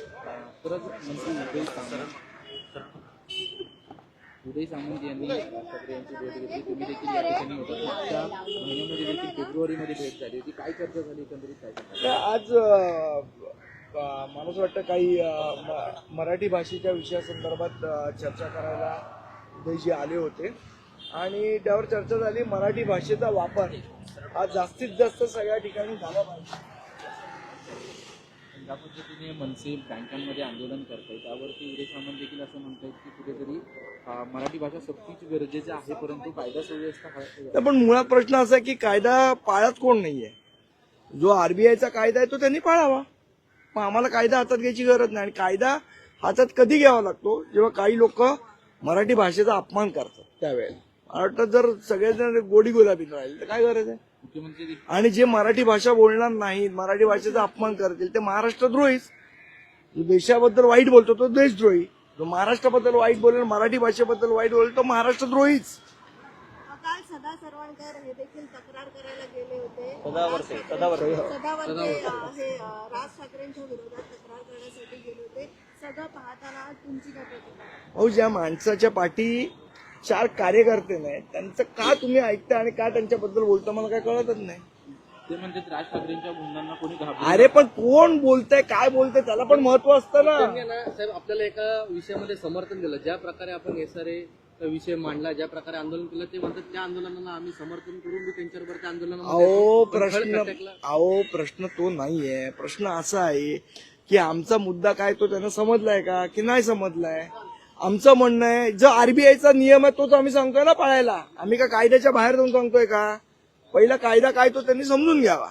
परत मंत्री उदय सामंत यांनी ठाकरे यांची भेट घेतली. तुम्ही देखील या ठिकाणी होता. मागच्या महिन्यामध्ये देखील फेब्रुवारीमध्ये भेट झाली होती. काय चर्चा झाली एकंदरीत? काय आज मला असं वाटतं काही मराठी भाषेच्या विषयासंदर्भात चर्चा करायला उदयजी आले होते. आणि त्यावर चर्चा झाली. मराठी भाषेचा वापर हा जास्तीत जास्त सगळ्या ठिकाणी झाला पाहिजे. ज्या पद्धतीने मनसे बँकांमध्ये आंदोलन करत आहे त्यावरती उदय सामंत देखील असं म्हणतात की कुठेतरी मराठी भाषा सक्तीची गरजेची आहे परंतु कायदा सुव्यवस्था पण मुळात प्रश्न असा आहे की कायदा पाळत कोण नाहीये? जो आरबीआयचा कायदा आहे तो त्यांनी पाळावा. मग आम्हाला कायदा हातात घ्यायची गरज नाही आणि कायदा हातात कधी घ्यावा लागतो जेव्हा काही लोक मराठी भाषेचा अपमान करतात त्यावेळेला. वाटतं जर सगळेजण गोडी गुलाबी राहील तर काय गरज आहे? मुख्यमंत्री आणि जे मराठी भाषा बोलणार नाहीत मराठी भाषेचा अपमान करतील ते महाराष्ट्रद्रोहीच. जो देशाबद्दल वाईट बोलतो तो देशद्रोही. जो महाराष्ट्राबद्दल वाईट बोलेल मराठी भाषेबद्दल वाईट बोलेल तो महाराष्ट्रद्रोहीच. काल सदा सरवणकर हे देखील तक्रार करायला गेले होते. सदावर्ते सदावर्ते. सदावर्ते हे राज ठाकरेंच्या विरोधात तक्रार करण्यासाठी गेले होते. सगळं पाहताना तुमची काय प्रतिक्रिया? अहो ज्या माणसाच्या पाठी चार कार्यकर्ते नाही त्यांचं का तुम्ही ऐकता आणि का त्यांच्याबद्दल बोलता? मला काय कळतच नाही. ते म्हणतात राज ठाकरेंच्या कोणी अरे पण कोण बोलतंय? काय बोलतंय? त्याला पण महत्त्व असतं ना. त्यांनी ना साहेब आपल्याला एका विषयामध्ये समर्थन दिलं. ज्या प्रकारे आपण एसआरए विषय मांडला ज्या प्रकारे आंदोलन केलं ते म्हणतात त्या आंदोलनाला आम्ही समर्थन करून मी त्यांच्याबरोबर त्या अहो प्रश्न. अहो प्रश्न तो नाहीये. प्रश्न असा आहे की आमचा मुद्दा काय तो त्यांना समजलाय का? की नाही समजलाय? आमचं म्हणणं आहे जो आरबीआयचा नियम आहे तोच आम्ही सांगतोय ना पाळायला. आम्ही का कायद्याच्या बाहेर जाऊन सांगतोय का? पहिला कायदा काय तो त्यांनी समजून घ्यावा.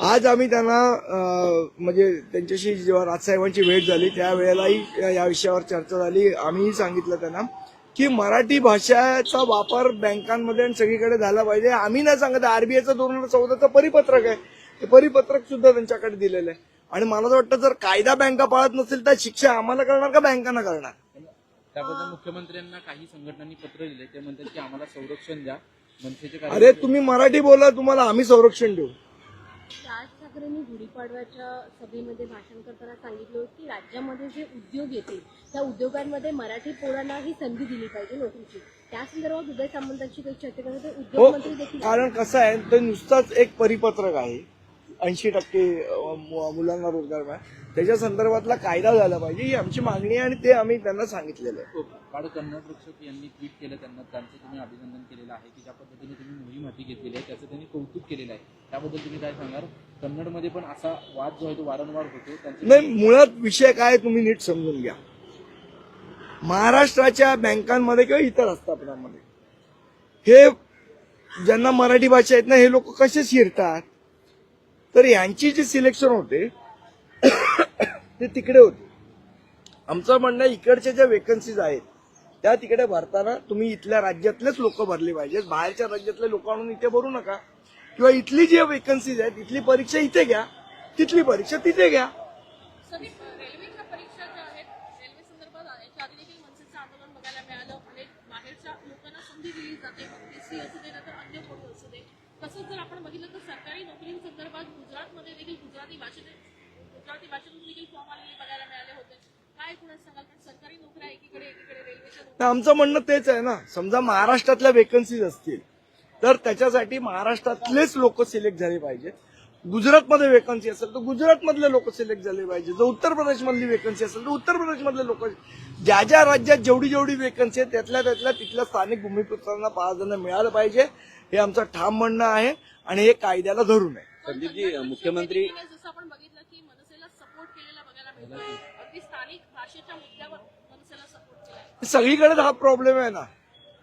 आज आम्ही त्यांना म्हणजे त्यांच्याशी जेव्हा राजसाहेबांची भेट झाली त्यावेळेलाही या विषयावर चर्चा झाली. आम्हीही सांगितलं त्यांना. की मराठी भाषेचा वापर बँकांमध्ये आणि सगळीकडे झाला पाहिजे. आम्ही नाही सांगत आरबीआयचं दोन हजार चौदाचं परिपत्रक आहे. ते परिपत्रक सुद्धा त्यांच्याकडे दिलेलं आहे. आणि मला असं वाटतं जर कायदा बँका पाळत नसेल तर शिक्षा आम्हाला करणार का बँकांना करणार? त्याबद्दल मुख्यमंत्र्यांना काही संघटनांनी पत्र दिले ते म्हणतात की आम्हाला संरक्षण द्या. अरे तुम्ही मराठी बोला तुम्हाला आम्ही संरक्षण देऊ. राज ठाकरेंनी गुढीपाडव्याच्या सभेमध्ये भाषण करताना सांगितलं होतं की राज्यामध्ये जे उद्योग येतील त्या उद्योगांमध्ये मराठी पोरांना ही संधी दिली पाहिजे नोकरीची. त्या संदर्भात उदय सामंतांची काही चर्चा करत हो उद्योगमंत्री देखील कारण कसं आहे ते नुसताच एक परिपत्रक आहे. ऐंशी टक्के मुलांना रोजगार मिळाला. त्याच्या संदर्भातला कायदा झाला पाहिजे. ही आमची मागणी आहे आणि ते आम्ही त्यांना सांगितलेलं आहे. काळ कन्नड रक्षक यांनी ट्विट केलं त्यांना. त्यांचं तुम्ही अभिनंदन केलेलं आहे की ज्या पद्धतीने तुम्ही मोहीम हाती घेतलेली आहे त्याचं त्यांनी कौतुक केलेलं आहे. त्याबद्दल तुम्ही काय सांगाल कन्नडमध्ये पण असा वाद जो आहे तो वारंवार होतो. नाही मुळात विषय काय तुम्ही नीट समजून घ्या. महाराष्ट्राच्या बँकांमध्ये किंवा इतर आस्थापनांमध्ये हे ज्यांना मराठी भाषा येत नाही हे लोक कसे शिरतात? तर यांची जी सिलेक्शन होते ते तिकडे होते. आमचं म्हणणं इकडच्या ज्या वेकन्सीज आहेत त्या तिकडे भरताना तुम्ही इथल्या राज्यातलेच लोक भरले पाहिजेत. बाहेरच्या राज्यातले लोक आणून इथे भरू नका. किंवा इथली जी वेकन्सीज आहेत इथली परीक्षा इथे घ्या. तिथली परीक्षा तिथे घ्या. लोकांना संधी दिली जाते. असू दे तर अन्य कोणी असू दे. तसंच जर आपण बघितलं तर सरकारी नोकरींसंदर्भात गुजरातमध्ये देखील गुजराती भाषेने गुजराती भाषेतून देखील फॉर्म आलेले बघायला मिळाले होते काय कुणाच सांगाल? पण सरकारी नोकऱ्या एकीकडे एकीकडे रेल्वेच्या नोकऱ्या. तर आमचं म्हणणं तेच आहे ना. समजा महाराष्ट्रातल्या वेकन्सीज असतील तर त्याच्यासाठी महाराष्ट्रातलेच लोक सिलेक्ट झाले पाहिजेत. गुजरातमध्ये वेकन्सी असेल तर गुजरातमधले लोक सिलेक्ट झाले पाहिजे जर उत्तर प्रदेशमधली वेकन्सी असेल तर उत्तर प्रदेशमधले लोक ज्या ज्या राज्यात जेवढी जेवढी वेकन्सी आहे त्यातल्या त्यातल्या तिथल्या स्थानिक भूमिपुत्रांना प्राधान्य मिळालं पाहिजे. हे आमचं ठाम म्हणणं आहे आणि हे कायद्याला धरून आहे. संदीपजी मुख्यमंत्री जसं आपण बघितलं की मनसेला सपोर्ट केलेला बघायला मिळतो अगदी स्थानिक भाषेच्या मुद्द्यावर मनसेला सपोर्ट केला सगळीकडे हा प्रॉब्लेम आहे ना.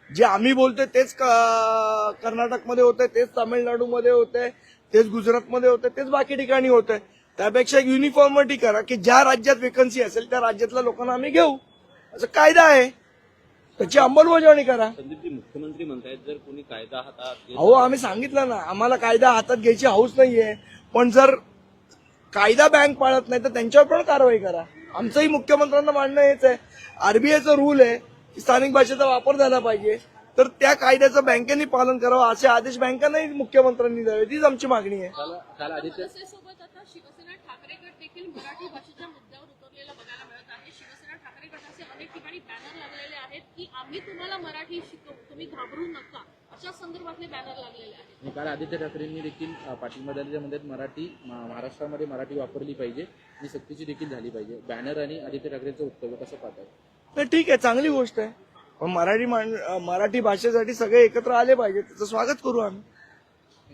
जे आम्ही बोलतोय तेच कर्नाटकमध्ये होतंय तेच तामिळनाडूमध्ये होतंय तेच गुजरातमध्ये होतंय तेच बाकी ठिकाणी होतंय. त्यापेक्षा एक युनिफॉर्मिटी करा की ज्या राज्यात वेकन्सी असेल त्या राज्यातल्या लोकांना आम्ही घेऊ. असं कायदा आहे. त्याची अंमलबजावणी करा. संदीपजी मुख्यमंत्री म्हणतायत जर कोणी कायदा हातात अहो आम्ही सांगितलं ना आम्हाला कायदा हातात घ्यायची हौस नाहीये. पण जर कायदा बँक पाळत नाही तर त्यांच्यावर पण कारवाई करा. आमचंही मुख्यमंत्र्यांना मांडणं हेच आहे. आरबीआयचा रूल आहे की स्थानिक भाषेचा वापर झाला पाहिजे. तर त्या कायद्याचं बँकेने पालन करावं असे आदेश बँकांनाही मुख्यमंत्र्यांनी द्यावे तीच आमची मागणी आहे काल काल आदित्य मनसेसोबत आता शिवसेना ठाकरे गट देखील मराठी भाषेच्या मुद्द्यावर उतरलेला बघायला मिळत आहे शिवसेना ठाकरे गटाचे अनेक ठिकाणी बॅनर लागलेले आहेत की आम्ही तुम्हाला मराठी शिकवू. तुम्ही घाबरू नका. अशा संदर्भातले बॅनर लागलेले आहेत. आणि काल आदित्य ठाकरेंनी देखील पाठिंबा दिला त्यामध्ये मराठी महाराष्ट्रामध्ये मराठी वापरली पाहिजे आणि सक्तीची देखील झाली पाहिजे. बॅनर आणि आदित्य ठाकरेंचं वक्तव्य कसं पाहतात? तर ठीक आहे चांगली गोष्ट आहे. पण मराठी मराठी भाषेसाठी सगळे एकत्र आले पाहिजे. त्याचं स्वागत करू आम्ही.